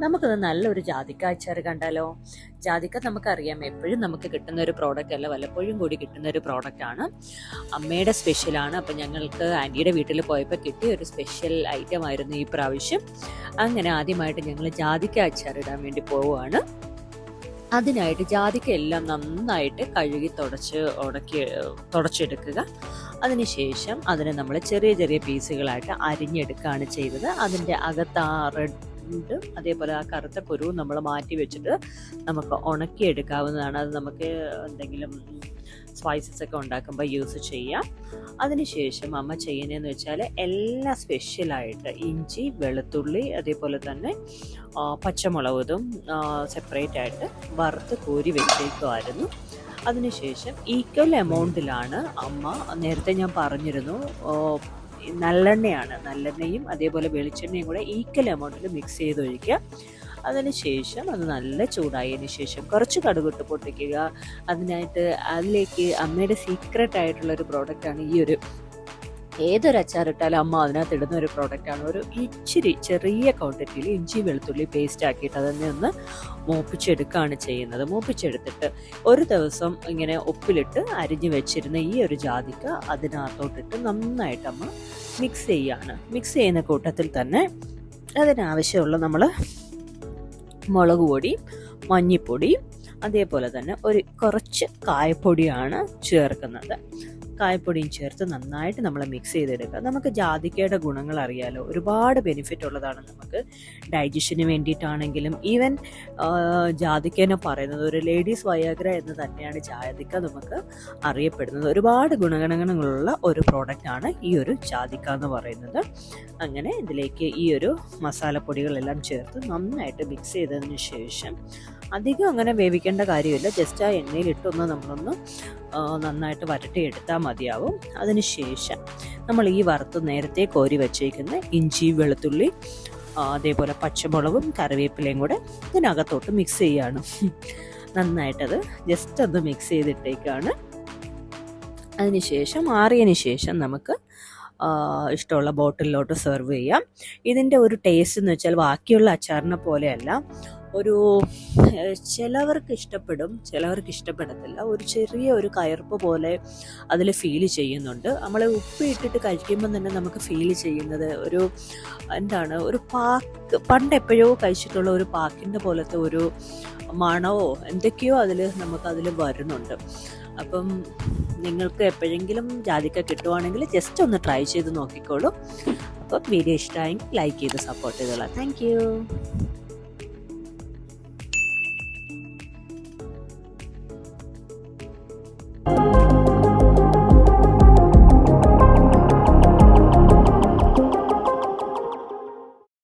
നമുക്കൊന്ന് നല്ലൊരു ജാതിക്ക അച്ചാർ കണ്ടാലോ? ജാതിക്ക നമുക്കറിയാം. എപ്പോഴും നമുക്ക് കിട്ടുന്ന ഒരു പ്രോഡക്റ്റ് അല്ല വല്ലപ്പോഴും കൂടി കിട്ടുന്ന ഒരു പ്രോഡക്റ്റ് ആണ്. അമ്മയുടെ സ്പെഷ്യലാണ് അപ്പം ഞങ്ങൾക്ക് ആന്റിയുടെ വീട്ടിൽ പോയപ്പോൾ കിട്ടിയ ഒരു സ്പെഷ്യൽ ഐറ്റം ആയിരുന്നു ഈ പ്രാവശ്യം. അങ്ങനെ ആദ്യമായിട്ട് ഞങ്ങൾ ജാതിക്ക അച്ചാർ ഇടാൻ വേണ്ടി പോവുകയാണ്. അതിനായിട്ട് ജാതിക്ക എല്ലാം നന്നായിട്ട് കഴുകി തുടച്ച് ഉടക്കി തുടച്ചെടുക്കുക. അതിനുശേഷം അതിനെ നമ്മൾ ചെറിയ ചെറിയ പീസുകളായിട്ട് അരിഞ്ഞെടുക്കുകയാണ് ചെയ്തത്. അതിന്റെ അകത്ത് ആ റെഡ് അതേപോലെ ആ കറുത്ത കുരുവും നമ്മൾ മാറ്റി വെച്ചിട്ട് നമുക്ക് ഉണക്കി ഉണക്കിയെടുക്കാവുന്നതാണ്. അത് നമുക്ക് എന്തെങ്കിലും സ്പൈസസ് ഒക്കെ ഉണ്ടാക്കുമ്പോൾ യൂസ് ചെയ്യാം. അതിനുശേഷം അമ്മ ചെയ്യുന്നതെന്ന് വെച്ചാൽ എല്ലാ സ്പെഷ്യലായിട്ട് ഇഞ്ചി വെളുത്തുള്ളി അതേപോലെ തന്നെ പച്ചമുളകും സെപ്പറേറ്റ് ആയിട്ട് വറുത്ത് കോരി വെച്ചേക്കുമായിരുന്നു അതിനുശേഷം ഈക്വൽ എമൗണ്ടിലാണ് അമ്മ നേരത്തെ ഞാൻ പറഞ്ഞിരുന്നു നല്ലെണ്ണയാണ്. നല്ലെണ്ണയും അതേപോലെ വെളിച്ചെണ്ണയും കൂടെ ഈക്വൽ എമൗണ്ടിൽ മിക്സ് ചെയ്ത് ഒഴിക്കുക അതിനുശേഷം അത് നല്ല ചൂടായതിനു ശേഷം കുറച്ച് കടുകിട്ട് പൊട്ടിക്കുക. അതിനായിട്ട് അതിലേക്ക് അമ്മയുടെ സീക്രട്ട് ആയിട്ടുള്ള ഒരു പ്രോഡക്റ്റാണ് ഈ ഒരു ഏതൊരു അച്ചാറിട്ടാലും അമ്മ അതിനകത്ത് ഇടുന്ന ഒരു പ്രോഡക്റ്റാണ് ഒരു ഇച്ചിരി ചെറിയ ക്വാണ്ടിറ്റിയിൽ ഇഞ്ചി വെളുത്തുള്ളി പേസ്റ്റ് ആക്കിയിട്ട് അതിനെ ഒന്ന് മൂപ്പിച്ചെടുക്കുകയാണ് ചെയ്യുന്നത്. മൂപ്പിച്ചെടുത്തിട്ട് ഒരു ദിവസം ഇങ്ങനെ ഉപ്പിലിട്ട് അരിഞ്ഞു വെച്ചിരുന്ന ഈ ഒരു ജാതിക്ക അതിനകത്തോട്ടിട്ട് നന്നായിട്ട് അമ്മ മിക്സ് ചെയ്യാണ്. മിക്സ് ചെയ്യുന്ന കൂട്ടത്തിൽ തന്നെ അതിനാവശ്യമുള്ള നമ്മൾ മുളക് പൊടി മഞ്ഞിപ്പൊടി അതേപോലെ തന്നെ ഒരു കുറച്ച് കായപ്പൊടിയാണ് ചേർക്കുന്നത്. കായപ്പൊടിയും ചേർത്ത് നന്നായിട്ട് നമ്മൾ മിക്സ് ചെയ്തെടുക്കുക. നമുക്ക് ജാതിക്കയുടെ ഗുണങ്ങൾ അറിയാലോ. ഒരുപാട് ബെനിഫിറ്റ് ഉള്ളതാണ് നമുക്ക്. ഡൈജഷന് വേണ്ടിയിട്ടാണെങ്കിലും ഈവൻ ജാതിക്കേനെ പറയുന്നത് ഒരു ലേഡീസ് വയാഗ്ര എന്ന് തന്നെയാണ് ജാതിക്ക നമുക്ക് അറിയപ്പെടുന്നത്. ഒരുപാട് ഗുണഗണങ്ങളുള്ള ഒരു പ്രോഡക്റ്റാണ് ഈ ഒരു ജാതിക്ക എന്ന് പറയുന്നത്. അങ്ങനെ ഇതിലേക്ക് ഈ ഒരു മസാലപ്പൊടികളെല്ലാം ചേർത്ത് നന്നായിട്ട് മിക്സ് ചെയ്തതിന് ശേഷം അധികം അങ്ങനെ വേവിക്കേണ്ട കാര്യമില്ല. ജസ്റ്റ് ആ എണ്ണയിൽ എണ്ണയിലിട്ടൊന്ന് നമ്മളൊന്ന് നന്നായിട്ട് വരട്ടിയെടുത്താൽ മതിയാവും. അതിനുശേഷം നമ്മൾ ഈ വറുത്ത് നേരത്തെ കോരി വച്ചേക്കുന്ന ഇഞ്ചി വെളുത്തുള്ളി അതേപോലെ പച്ചമുളകും കറിവേപ്പിലയും കൂടെ ഇതിനകത്തോട്ട് മിക്സ് ചെയ്യാണ്. നന്നായിട്ടത് ജസ്റ്റ് ഒന്ന് മിക്സ് ചെയ്തിട്ടേക്കാണ്. അതിനുശേഷം ആറിയതിന് ശേഷം നമുക്ക് ഇഷ്ടമുള്ള ബോട്ടിലിലോട്ട് സെർവ് ചെയ്യാം. ഇതിന്റെ ഒരു ടേസ്റ്റ് എന്ന് വെച്ചാൽ ബാക്കിയുള്ള അച്ചാറിനെ പോലെയല്ല. ഒരു ചിലവർക്ക് ഇഷ്ടപ്പെടും ചിലവർക്ക് ഇഷ്ടപ്പെടത്തില്ല. ഒരു ചെറിയ ഒരു കയർപ്പ് പോലെ അതിൽ ഫീൽ ചെയ്യുന്നുണ്ട്. നമ്മൾ ഉപ്പ് ഇട്ടിട്ട് കഴിക്കുമ്പോൾ തന്നെ നമുക്ക് ഫീൽ ചെയ്യുന്നത് ഒരു എന്താണ് ഒരു പാക്ക് പണ്ട് എപ്പോഴോ കഴിച്ചിട്ടുള്ള ഒരു പാക്കിന്റെ പോലത്തെ ഒരു മണമോ എന്തൊക്കെയോ അതിൽ നമുക്ക് അതിൽ വരുന്നുണ്ട്. അപ്പം നിങ്ങൾക്ക് എപ്പോഴെങ്കിലും ജാതിക്ക കിട്ടുവാണെങ്കിൽ ജസ്റ്റ് ഒന്ന് ട്രൈ ചെയ്ത് നോക്കിക്കോളൂ. അപ്പം വീഡിയോ ഇഷ്ടമായെങ്കിൽ ലൈക്ക് ചെയ്ത് സപ്പോർട്ട് ചെയ്തോളാം. താങ്ക്